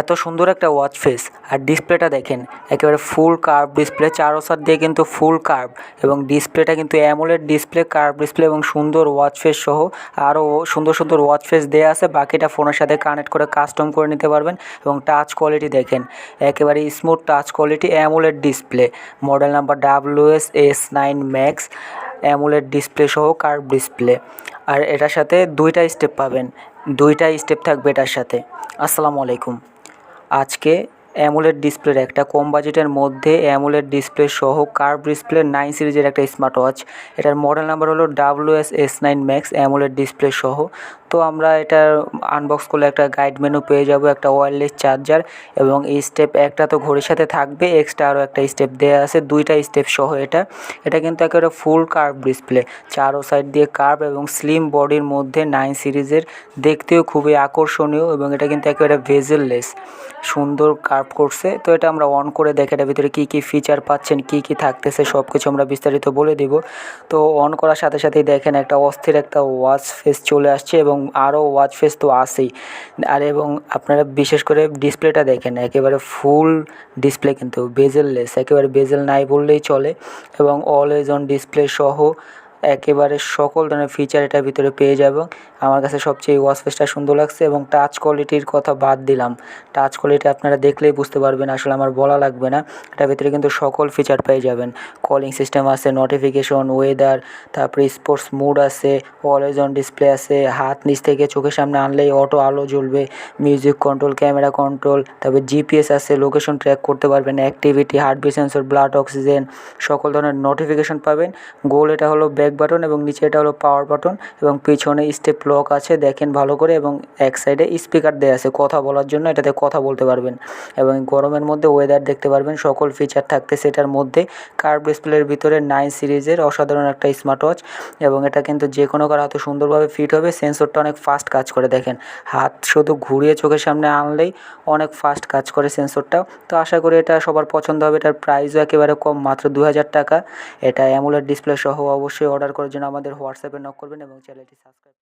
এত সুন্দর একটা ওয়াচ ফেস আর ডিসপ্লেটা দেখেন, একেবারে ফুল কার্ভ ডিসপ্লে চার ওসার দিয়ে কিন্তু ফুল কার্ভ এবং ডিসপ্লেটা কিন্তু অ্যামোলেড ডিসপ্লে কার্ভ ডিসপ্লে এবং সুন্দর ওয়াচ ফেস সহ আরও সুন্দর সুন্দর ওয়াচ ফেস দেওয়া আছে। বাকিটা ফোনের সাথে কানেক্ট করে কাস্টম করে নিতে পারবেন এবং টাচ কোয়ালিটি দেখেন, একেবারে smooth touch quality AMOLED display model number W S S nine max AMOLED display সহ কার্ভ ডিসপ্লে আর এটার সাথে দুইটা স্টেপ পাবেন, দুইটা স্টেপ থাকবে এটার সাথে। আসসালামু আলাইকুম। আজকে অ্যামোলেড ডিসপ্লের একটা কম বাজেটের মধ্যে অ্যামোলেড ডিসপ্লে সহ কার্ভ ডিসপ্লে নাইন সিরিজের একটা স্মার্ট ওয়াচ এটার মডেল নাম্বার হলো W S S nine max AMOLED display সহ। তো আমরা এটার আনবক্স করলে একটা গাইড মেনু পেয়ে যাব, একটা ওয়্যারলেস চার্জার এবং এই স্টেপ একটা তো ঘড়ির সাথে থাকবে এক্সট্রা আরও একটা স্টেপ দেওয়া আছে, দুইটা স্টেপ সহ এটা। এটা কিন্তু একেবারে ফুল কার্ভ ডিসপ্লে চারো সাইড দিয়ে কার্ভ এবং স্লিম বডির মধ্যে নাইন সিরিজের দেখতেও খুবই আকর্ষণীয় এবং এটা কিন্তু একেবারে ভেজেললেস সুন্দর কার্ভ করছে। তো এটা আমরা অন করে দেখে এটার ভিতরে কী কী ফিচার পাচ্ছেন, কী কী থাকতেছে সব কিছু আমরা বিস্তারিত বলে দিব। তো অন করার সাথে সাথেই দেখেন একটা অস্থির একটা ওয়াচ ফেস চলে আসছে এবং আরও ওয়াচ ফেস তো আসেই আর এবং আপনারা বিশেষ করে ডিসপ্লেটা দেখেন, একেবারে ফুল ডিসপ্লে কিন্তু বেজেললেস একেবারে বেজেল নাই বললেই চলে। এবং অলওয়েজ অন ডিসপ্লে সহ একেবারে সকল ধরনের ফিচার এটার ভিতরে পেয়ে যাব। আমার কাছে সবচেয়ে ওয়াচ ফেসটা সুন্দর লাগছে এবং টাচ কোয়ালিটির কথা বাদ দিলাম। টাচ কোয়ালিটি আপনারা দেখলেই বুঝতে পারবেন, আসলে আমার বলা লাগবে না। এটার ভিতরে কিন্তু সকল ফিচার পেয়ে যাবেন। কলিং সিস্টেম আছে নোটিফিকেশন ওয়েদার তারপরে স্পোর্টস মুড আছে অলওয়েজ অন ডিসপ্লে আছে, হাত নিচ থেকে চোখের সামনে আনলেই অটো আলো জ্বলবে মিউজিক কন্ট্রোল ক্যামেরা কন্ট্রোল তারপর জিপিএস আছে লোকেশন ট্র্যাক করতে পারবেন activity heartbeat sensor blood oxygen সকল ধরনের নোটিফিকেশন পাবেন। গোল এটা হলো ব্যাক বাটন এবং নিচে এটা হলো পাওয়ার বাটন এবং পিছনে স্টেপ লক আছে, দেখেন ভালো করে এবং এক সাইডে স্পিকার দেওয়া আছে, কথা বলার জন্য এটাতে কথা বলতে পারবেন। এবং গরমের মধ্যে ওয়েদার দেখতে পারবেন, সকল ফিচার থাকতে সেটার মধ্যে। কার্ভ ডিসপ্লের ভিতরে নাইন সিরিজের অসাধারণ একটা স্মার্ট ওয়াচ এবং এটা কিন্তু যে কোনো কারও হাতে সুন্দরভাবে ফিট হবে সেন্সরটা অনেক ফাস্ট কাজ করে, দেখেন। হাত শুধু ঘুরিয়ে চোখের সামনে আনলেই অনেক ফাস্ট কাজ করে সেন্সরটাও তো আশা করি এটা সবার পছন্দ হবে, এটার প্রাইসও একেবারে কম, মাত্র দু হাজার টাকা। এটা অ্যামুলেট ডিসপ্লে সহ অবশ্যই অর্ডার করার জন্য আমাদের হোয়াটসঅ্যাপে নক করবেন এবং চ্যানেলটি সাবস্ক্রাইব